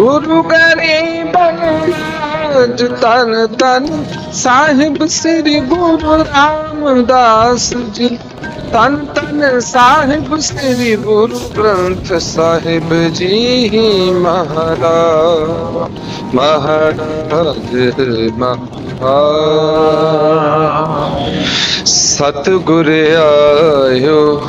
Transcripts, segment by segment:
ਗੁਰੂ ਗਰੀਬਨਾਜ ਤਨ ਤਨ, ਸਾਹਿਬ ਸ੍ਰੀ ਗੁਰੂ ਰਾਮਦਾਸ ਜੀ। ਤਨ ਤਨ, ਸਾਹਿਬ ਸ੍ਰੀ ਗੁਰੂ ਗ੍ਰੰਥ ਸਾਹਿਬ ਜੀ ਮਹਾਰਾਜ ਮਹਾਰਾਜ ਮਹਾਰਾਜ। ਸਤਿਗੁਰ ਆਇਓ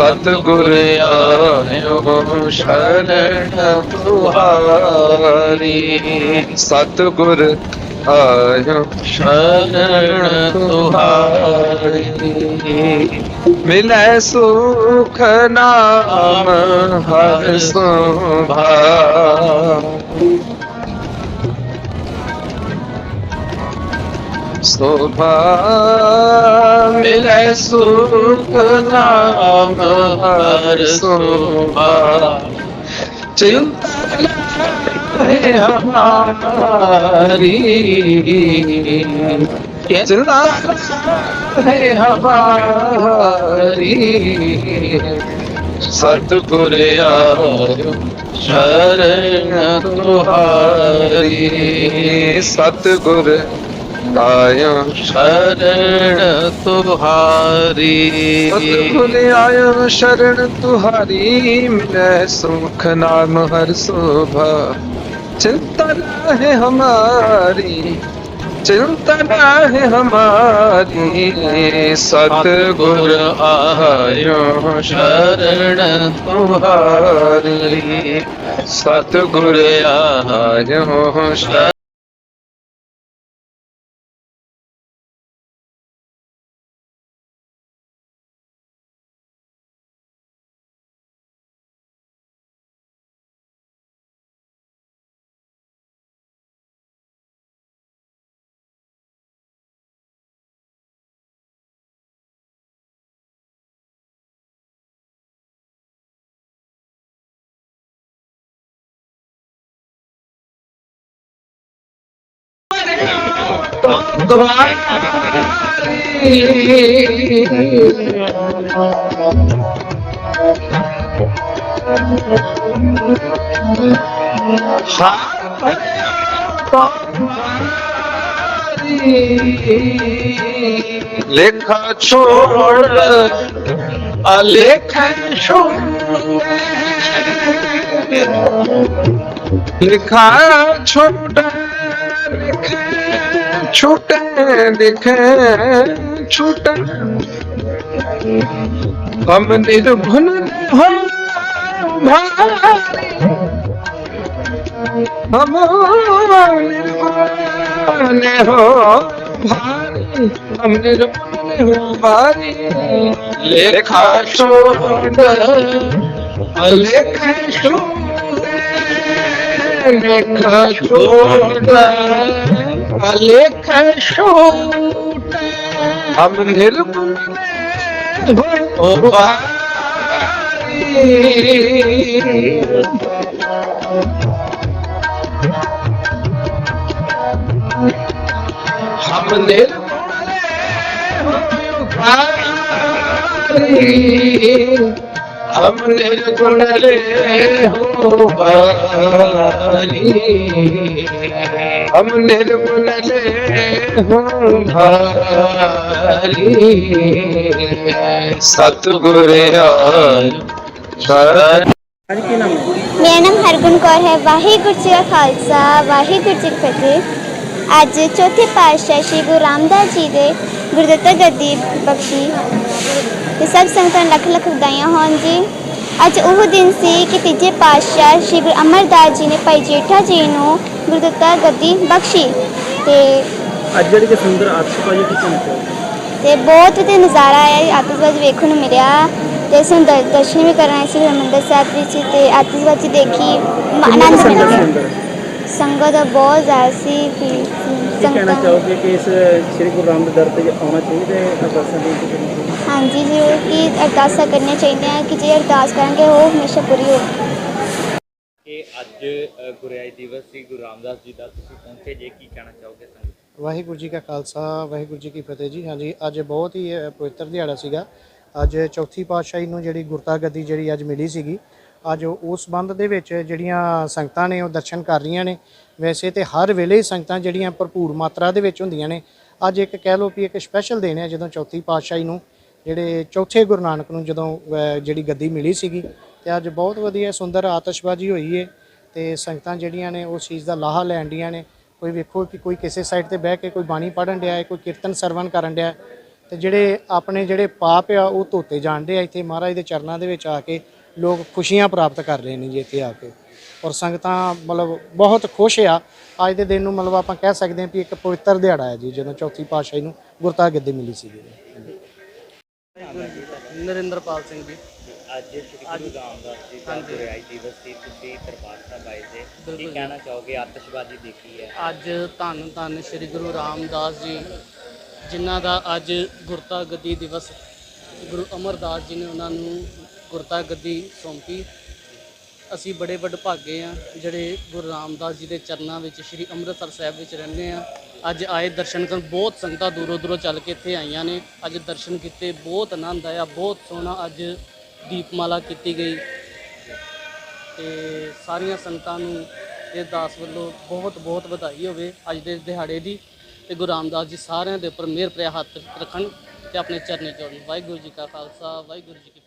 ਸਤਿਗੁਰ ਆਇਓ ਸ਼ਰਨ ਤੁਹਾਰੀ। ਸਤਿਗੁਰ ਆਇਓ ਸ਼ਰਨ ਤੁਹਾਰੀ। ਮਿਲੈ ਸੁਖ ਨਾਮ ਹਰ ਸੁਭਾ ਸੋਭਾ ਮਿਲੈ ਸੁਖ ਨਾਮ, ਹਰ ਸੋਭਾ। ਚਿੰਤਾ ਹੈ ਹਮਾਰੀ। ਚਿੰਤਾ ਹੈ ਹਮਾਰੀ। ਸਤਿਗੁਰ ਆਇਓ ਸ਼ਰਨ ਤੁਹਾਰੀ। ਸਤਿਗੁਰ ਆਇਓ ਸ਼ਰਨ ਤੁਹਾਰੀ। ਸਤਿਗੁਰ ਆਇਓ ਸ਼ਰਨ ਤੁਹਾਰੀ ਮਿਲੈ ਸੁਖ ਨਾਮ ਹਰ ਸੋਭਾ। ਚਿੰਤਾ ਹੈ ਹਮਾਰੀ ਚਿੰਤਾ ਹੈ ਹਮਾਰੀ। ਸਤਿਗੁਰ ਆਇਓ ਸ਼ਰਨ ਤੁਹਾਰੀ। ਸਤਿਗੁਰ ਆਇਓ ਸ਼ਰਨ ਲੇਖਾ ਛੋੜ ਅਲੇਖ ਛੋੜ ਲਿਖਾ ਛੋਟਾ ਲਿਖੇ ਛੋਟੇ ਲਿਖੇ ਛੋਟਾ। ਹਮ ਨਿਰਭਨ ਹੋ ਭਾਰੀ। ਹਮ ਨਿਰਭਨ ਹੋ ਭਾਰੀ। ਹਮ ਨਿਰਭਨ ਹੋ ਭਾਰੀ। ਲੇਖਾ ਛੋੜ ਅਲੇਖ ਛੋੜ ਲੇਖਾ ਛੋੜ ਅਲੇਖ ਛੋੜ ਹਮ ਨਿਰਭਨ ਹੋ ਭਾਰੀ हमने हमने गुणले हो भारी हमने गुणले हो भारी सतगुर आय शरण ਅੱਜ ਕੀ ਨਾਮ ਹੈ ਮੇਰਾ ਨਾਮ ਹਰਗੁਣ ਕੌਰ ਹੈ ਵਾਹਿਗੁਰੂ ਜੀ ਕਾ ਖਾਲਸਾ ਵਾਹਿਗੁਰੂ ਜੀ ਕੀ ਫਤਿਹ ਅੱਜ ਚੌਥੇ ਪਾਤਸ਼ਾਹ ਸ਼੍ਰੀ ਗੁਰੂ ਰਾਮਦਾਸ ਜੀ ਦੇ ਗੁਰਦੱਤਾ ਗੱਦੀ ਬਖਸ਼ੀ ਤੇ ਸਭ ਸੰਗਤਾਂ ਲੱਖ ਲੱਖ ਵਧਾਈਆਂ ਹੋਣ ਜੀ। ਅੱਜ ਉਹ ਦਿਨ ਸੀ ਕਿ ਤੀਜੇ ਪਾਤਸ਼ਾਹ ਸ਼੍ਰੀ ਗੁਰੂ ਅਮਰਦਾਸ ਜੀ ਨੇ ਭਾਈ ਜੇਠਾ ਜੀ ਨੂੰ ਗੁਰਦੱਤਾ ਗੱਦੀ ਬਖਸ਼ੀ ਤੇ ਅੱਜ ਜਿਹੜੀ ਕਿ ਸੁੰਦਰ ਆਤਿਸ਼ਬਾਜ਼ੀ ਦੀ ਚਮਕ ਤੇ ਬਹੁਤ ਵਧੀਆ ਨਜ਼ਾਰਾ ਆਇਆ ਆਤਿਸ਼ਬਾਜ਼ੀ ਵੇਖਣ ਨੂੰ ਮਿਲਿਆ ਤੇ ਅਸੀਂ ਦਰ- ਦਰਸ਼ਨ ਵੀ ਕਰਨ ਸੀ ਹਰਿਮੰਦਰ ਸਾਹਿਬ ਵਿੱਚ ਤੇ ਆਤਿਸ਼ਬਾਜ਼ੀ ਦੇਖੀ। ਮ- ਆਨੰਦ ਮਿਲ ਗਿਆ ਸੰਗਤ ਬਹੁਤ ਜ਼ਿਆਦਾ ਸੀ ਕਿ ਕੀ ਕਹਿਣਾ ਸੰਗਤਾਂ ਚਾਹੋਗੇ ਕਿ ਇਸ ਸ੍ਰੀ ਗੁਰੂ ਰਾਮਦਾਸ ਦਰ ਤੇ ਆਉਣਾ ਚਾਹੀਦਾ ਹੈ ਅਰਦਾਸਾਂ ਦੀ ਹਾਂਜੀ ਜ਼ਰੂਰ ਕਿ ਅਰਦਾਸਾਂ ਕਰਨੀਆਂ ਚਾਹੀਦੀਆਂ ਕਿ ਜੇ ਅਰਦਾਸ ਕਰਾਂਗੇ ਉਹ ਹਮੇਸ਼ਾ ਪੂਰੀ ਹੋਵੇ ਕਿ ਅੱਜ ਅ, ਗੁਰਿਆਈ ਦਿਵਸ ਸੀ ਗੁਰੂ ਰਾਮਦਾਸ ਜੀ ਦਾ। ਤੁਸੀਂ ਪਹੁੰਚੇ ਜੇ ਕੀ ਕਹਿਣਾ ਚਾਹੋਗੇ ਸੰਗਤ? ਵਾਹਿਗੁਰੂ ਜੀ ਕਾ ਖਾਲਸਾ ਵਾਹਿਗੁਰੂ ਜੀ ਕੀ ਫਤਿਹ ਜੀ। ਹਾਂਜੀ ਅੱਜ ਬਹੁਤ ਹੀ ਅ, ਪਵਿੱਤਰ ਦਿਹਾੜਾ ਸੀਗਾ। ਅੱਜ ਚੌਥੀ ਪਾਤਸ਼ਾਹੀ ਨੂੰ ਜਿਹੜੀ ਗੁਰਤਾ ਗੱਦੀ ਜਿਹੜੀ ਅੱਜ ਮਿਲੀ ਸੀਗੀ ਅੱਜ ਉਸ ਸੰਬੰਧ ਦੇ ਵਿੱਚ ਜਿਹੜੀਆਂ ਸੰਗਤਾਂ ਨੇ ਉਹ ਦਰਸ਼ਨ ਕਰ ਰਹੀਆਂ ਨੇ। ਵੈਸੇ ਤੇ ਹਰ ਵੇਲੇ ਹੀ ਸੰਗਤਾਂ ਜਿਹੜੀਆਂ ਭਰਪੂਰ ਮਾਤਰਾ ਦੇ ਵਿੱਚ ਹੁੰਦੀਆਂ ਨੇ। ਅੱਜ ਇੱਕ ਕਹਿ ਲਓ ਵੀ ਇੱਕ ਸਪੈਸ਼ਲ ਦਿਨ ਹੈ ਜਦੋਂ ਚੌਥੀ ਪਾਤਸ਼ਾਹੀ ਨੂੰ ਜਿਹੜੇ ਚੌਥੇ ਗੁਰੂ ਨਾਨਕ ਨੂੰ ਜਦੋਂ ਜਿਹੜੀ ਗੱਦੀ ਮਿਲੀ ਸੀਗੀ ਤੇ ਅੱਜ ਬਹੁਤ ਵਧੀਆ ਸੁੰਦਰ ਆਤਿਸ਼ਬਾਜ਼ੀ ਹੋਈ ਹੈ ਤੇ ਸੰਗਤਾਂ ਜਿਹੜੀਆਂ ਨੇ ਉਸ ਚੀਜ਼ ਦਾ ਲਾਹਾ ਲੈਣ ਡੀਆਂ ਨੇ। ਕੋਈ ਵੇਖੋ ਕਿ ਕੋਈ ਕਿਸੇ ਸਾਈਡ ਤੇ ਬਹਿ ਕੇ ਕੋਈ ਬਾਣੀ ਪੜਨ ਡਿਆ ਹੈ ਕੋਈ ਕੀਰਤਨ ਸਰਵਣ ਕਰਨ ਡਿਆ ਹੈ, ਤੇ ਜਿਹੜੇ ਆਪਣੇ ਜਿਹੜੇ ਪਾਪ ਆ ਉਹ ਧੋਤੇ ਜਾਣਦੇ ਆ ਇੱਥੇ ਮਹਾਰਾਜ ਦੇ ਚਰਨਾਂ ਦੇ ਵਿੱਚ ਆ ਕੇ ਲੋਕ ਖੁਸ਼ੀਆਂ ਪ੍ਰਾਪਤ ਕਰ ਰਹੇ ਨੇ ਜੀ ਇੱਥੇ ਆ ਕੇ। ਔਰ ਸੰਗਤਾਂ ਮਤਲਬ ਬਹੁਤ ਖੁਸ਼ ਆ। ਅੱਜ ਦੇ ਦਿਨ ਨੂੰ ਮਤਲਬ ਆਪਾਂ ਕਹਿ ਸਕਦੇ ਹਾਂ ਕਿ ਇੱਕ ਪਵਿੱਤਰ ਦਿਹਾੜਾ ਹੈ ਜੀ ਜਦੋਂ ਚੌਥੀ ਪਾਤਸ਼ਾਹੀ ਨੂੰ ਗੁਰਤਾ ਗੱਦੀ ਮਿਲੀ ਸੀ ਜੀ ਨਰਿੰਦਰਪਾਲ ਸਿੰਘ ਜੀ। ਅੱਜ ਸ੍ਰੀ ਗੁਰੂ ਰਾਮਦਾਸ ਜੀ ਦਾ ਗੁਰਿਆਈ ਦਿਵਸ ਸੀ ਤੁਸੀਂ ਦਰਬਾਰ ਸਾਹਿਬ ਆਏ ਜੇ ਕੀ ਕਹਿਣਾ ਚਾਹੋਗੇ? ਆਤਿਸ਼ਬਾਜ਼ੀ ਦੇਖੀ ਹੈ। ਅੱਜ ਧੰਨ ਧੰਨ ਸ੍ਰੀ ਗੁਰੂ ਰਾਮਦਾਸ ਜੀ ਜਿਨ੍ਹਾਂ ਦਾ ਅੱਜ ਗੁਰਤਾ ਗੱਦੀ ਦਿਵਸ ਗੁਰੂ ਅਮਰਦਾਸ ਜੀ ਨੇ ਉਹਨਾਂ ਨੂੰ ਗੁਰਤਾ ਗੱਦੀ ਸੌਂਪੀ। ਅਸੀਂ ਬੜੇ ਵਡਭਾਗੇ ਆ ਜਿਹੜੇ ਗੁਰੂ ਰਾਮਦਾਸ ਜੀ ਦੇ ਚਰਨਾਂ ਵਿੱਚ ਸ੍ਰੀ ਅੰਮ੍ਰਿਤਸਰ ਸਾਹਿਬ ਵਿੱਚ ਰਹਿੰਦੇ ਆ ਅੱਜ ਆਏ ਦਰਸ਼ਨ ਕਰਨ। ਬਹੁਤ ਸੰਗਤਾਂ ਦੂਰੋਂ ਦੂਰੋਂ ਚੱਲ ਕੇ ਇੱਥੇ ਆਈਆਂ ਨੇ। ਅੱਜ ਦਰਸ਼ਨ ਕੀਤੇ, ਬਹੁਤ ਆਨੰਦ ਆਇਆ, ਬਹੁਤ ਸੋਹਣਾ ਅੱਜ ਦੀਪਮਾਲਾ ਕੀਤੀ ਗਈ। ਤੇ ਸਾਰੀਆਂ ਸੰਗਤਾਂ ਨੂੰ ਇਹ ਦਾਸ ਵੱਲੋਂ ਬਹੁਤ ਬਹੁਤ ਵਧਾਈ ਹੋਵੇ ਅੱਜ ਦੇ ਦਿਹਾੜੇ ਦੀ। ਤੇ ਗੁਰੂ ਰਾਮਦਾਸ ਜੀ ਸਾਰਿਆਂ ਦੇ ਉੱਪਰ ਮਿਹਰ ਭਰਿਆ ਹੱਥ ਰੱਖਣ ਤੇ ਆਪਣੇ ਚਰਨੇ ਜੋੜਨ। ਵਾਹਿਗੁਰੂ ਜੀ ਕਾ ਖਾਲਸਾ, ਵਾਹਿਗੁਰੂ ਜੀ ਕੀ